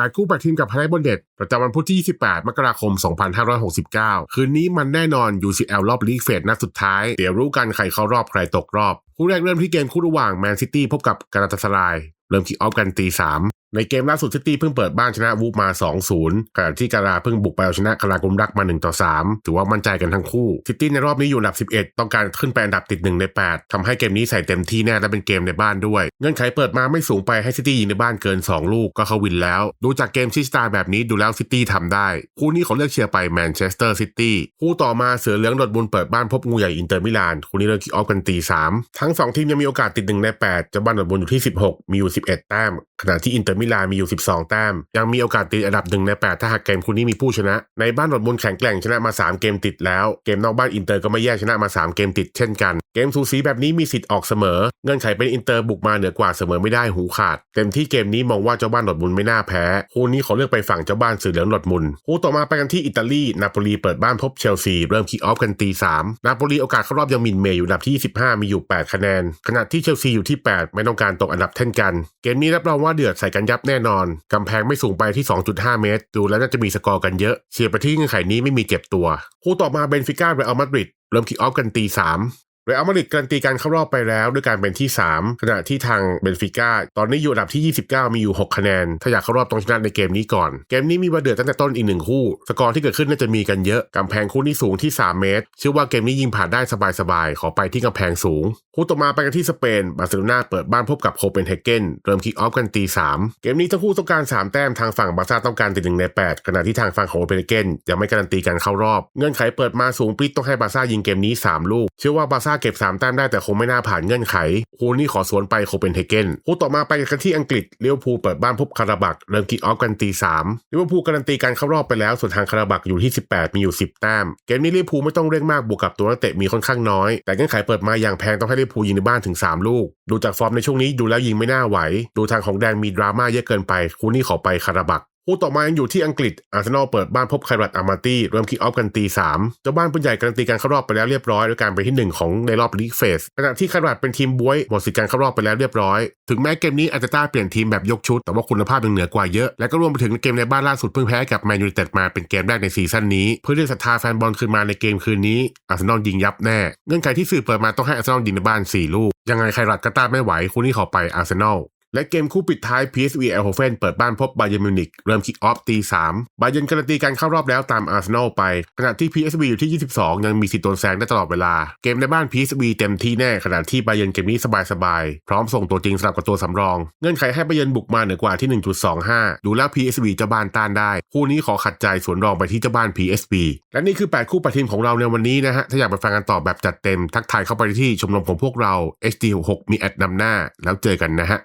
8คู่8ทีมกับไฮไลท์บนเด็ดประจำวันพุธที่ 28 มกราคม 2569 คืนนี้มันแน่นอน UCL รอบลีกเฟสนัดสุดท้าย เดี๋ยวรู้กันใครเข้ารอบใครตกรอบ คู่แรกเริ่มที่เกมคู่ระหว่างแมนซิตี้พบกับกาลาตาสลาย เริ่มคิกออฟกันตีสาม ในเกมล่าสุดซิตี้เพิ่งเปิดบ้านชนะวูฟมา 2-0 ขณะที่กาลาเพิ่งบุกไปเอาชนะคารากุมรักมา1ต่อ3ถือว่ามั่นใจกันทั้งคู่ ซิตี้ในรอบนี้อยู่อันดับ 11 ต้องการขึ้นไปอันดับติด 1 ใน 8ทำให้เกมนี้ใส่เต็มที่แน่และเป็นเกมในบ้านด้วย เงื่อนไขเปิดมาไม่สูงไปให้ซิตี้ยิงในบ้านเกิน 2 ลูกก็เขาวินแล้ว ดูจากเกมชิสตาแบบนี้ดูแล้วซิตี้ทำได้ คู่นี้เขาเลือกเชียร์ไปแมนเชสเตอร์ซิตี้ คู่ต่อมาเสือเหลืองดอดบุนเปิดบ้านพบงูใหญ่อินเตอร์มิลาน คู่นี้เริ่มคิกออฟกันตี3ทั้งสองทีมยังมีโอกาสติด1ใน8จะบ้านดดบุนอยู่ที่ 16 มีอยู่ 11 แต้มขณะที่อินเตอร์มิลานมีอยู่ 12 แต้ม ยังมีโอกาสติดอันดับหนึ่งใน 8 ถ้าหากเกมคู่นี้มีผู้ชนะ ในบ้านดอดบุนแข็งแกร่งชนะมา 3 เกมติดแล้ว เกมนอกบ้านอินเตอร์ก็ไม่แย่ชนะมา 3 เกมติดเช่นกันเกมสูสีแบบนี้มีสิทธิ์ออกเสมอ เงื่อนไขเป็นอินเตอร์บุกมาเหนือกว่าเสมอไม่ได้หูขาด เต็มที่เกมนี้มองว่าเจ้าบ้านดอดบุนไม่น่าแพ้ คู่นี้เขาเลือกไปฝั่งเจ้าบ้านสื่อเหลืองดอดมุน คู่ต่อมาไปกันที่อิตาลีนาโปลีเปิดบ้านพบเชลซี เริ่มคิกออฟกันตีสามนาโปลีโอกาสเข้ารอบยังมินเมย์อยู่อันดับที่ 25 มีอยู่ 8 คะแนน ขณะที่เชลซีอยู่ที่ 8 ไม่ต้องการตกอันดับเท่นกัน เกมนี้รับรองว่าเดือดใส่กันยับแน่นอนกำแพงไม่สูงไปที่ 2.5 เมตร ดูแล้วน่าจะมีสกอร์กันเยอะเชียร์ไปที่เงื่อนไขนี้ไม่มีเจ็บตัว คู่ต่อมาเบนฟิก้าเรอัลมาดริดเริ่มคิกออฟกันตีสาม รอัลมาดริดการันตีการเข้ารอบไปแล้วด้วยการเป็นที่ 3 ขณะที่ทางเบนฟิก้าตอนนี้อยู่อันดับที่ 29 มีอยู่ 6 คะแนน ถ้าอยากเข้ารอบต้องชนะในเกมนี้ก่อน เกมนี้มีมาเดือดตั้งแต่ต้นอีกหนึ่งคู่ สกอร์ที่เกิดขึ้นน่าจะมีกันเยอะกำแพงคู่นี้สูงที่ 3 เมตร เชื่อว่าเกมนี้ยิงผ่านได้สบายๆ ขอไปที่กำแพงสูง คู่ต่อมาไปกันที่สเปน บาร์เซโลนาเปิดบ้านพบกับโคเปนเฮเกน เริ่มคิกออฟกันตี3เกมนี้ทั้งคู่ต้องการ 3 แต้มทางฝั่งบาร์ซ่าต้องการติดหนึ่งใน 8 ขณะที่ทางฝั่งของโคเปนเฮเกนยังไม่การันตีการเข้ารอบ เงื่อนไขเปิดมาสูงปริ๊ดต้องให้บาร์ซ่ายิงเกมนี้ 3 ลูก เชื่อว่าบาร์ซ่าเก็บ 3 แต้มได้แต่คงไม่น่าผ่านเงื่อนไขคู่นี้ขอสวนไปโคเปนเฮเกนคู่ต่อมาไปกันที่อังกฤษเลี้ยวพูเปิดบ้านพบคาราบักเริ่มคิกออฟกันตี3เลี้ยวพูการันตีการเข้ารอบไปแล้วส่วนทางคาราบักอยู่ที่ 18 มีอยู่ 10 แต้ม เกมนี้เลี้ยวพูไม่ต้องเร่งมากบวกกับตัวนักเตะมีค่อนข้างน้อย แต่เงื่อนไขเปิดมาอย่างแพงต้องให้เลี้ยวพูยิงในบ้านถึง 3 ลูก ดูจากฟอร์มในช่วงนี้ดูแล้วยิงไม่น่าไหว ดูทางของแดนมีดราม่าเยอะเกินไปคู่นี้ขอไปคาราบัก คู่ต่อมายังอยู่ที่อังกฤษอาร์เซนอลเปิดบ้านพบไครัตอามาตี้เริ่มคิกออฟกันตีสามเจ้าบ้านปืนใหญ่การันตีการเข้ารอบไปแล้วเรียบร้อยด้วยการเป็นที่หนึ่งของในรอบลีกเฟสขณะที่ไครัตเป็นทีมบวยหมดสิทธิ์การเข้ารอบไปแล้วเรียบร้อย ถึงแม้เกมนี้อาจจะต้าเปลี่ยนทีมแบบยกชุด แต่ว่าคุณภาพยังเหนือกว่าเยอะ และก็รวมไปถึงเกมในบ้านล่าสุดเพิ่งแพ้กับแมนยูไนเต็ดมาเป็นเกมแรกในซีซั่นนี้เพื่อเรียกศรัทธาแฟนบอลคืนมาในเกมคืนนี้อาร์เซนอลยิงยับแน่เงื่อนไขที่สื่อเปิดมาต้องให้อาร์เซนอลยิงในบ้าน4ลูกยังไงไครัตก็ต้านไม่ไหวคู่นี้ขอไปอาร์เซนอล และเกมคู่ปิดท้าย PSV เอ h โฮเฟนเปิดบ้านพบบาเย r n มิวนิกเริ่มคิกออฟตีสามบาเย r n การันตีการเข้ารอบแล้วตามอาร์เซนอลไป ขณะที่ PSV อยู่ที่ 22 ยังมีสิทธิ์โดนแซงได้ตลอดเวลา เกมในบ้าน PSV เต็มที่แน่ขณะที่บาเย r n เกมนี้สบายๆ พร้อมส่งตัวจริงสลับกับตัวสำรอง เงื่อนไขให้บาเย r n บุกมาเหนือกว่าที่ 1.25 ดูแล้ว PSV เจ้าบ้านต้านได้ คู่นี้ขอขัดใจสวนรองไปที่เจ้าบ้าน PSV และนี่คือ 8 คู่ปฏิทีมของเราในวันนี้นะฮะถ้าอยากไปฟังกันต่อแบบจัดเต็มทักทายเข้าไปที่ชมรมของพวกเรา HD66 มีแอดนำหน้าแล้วเจอกันนะฮะ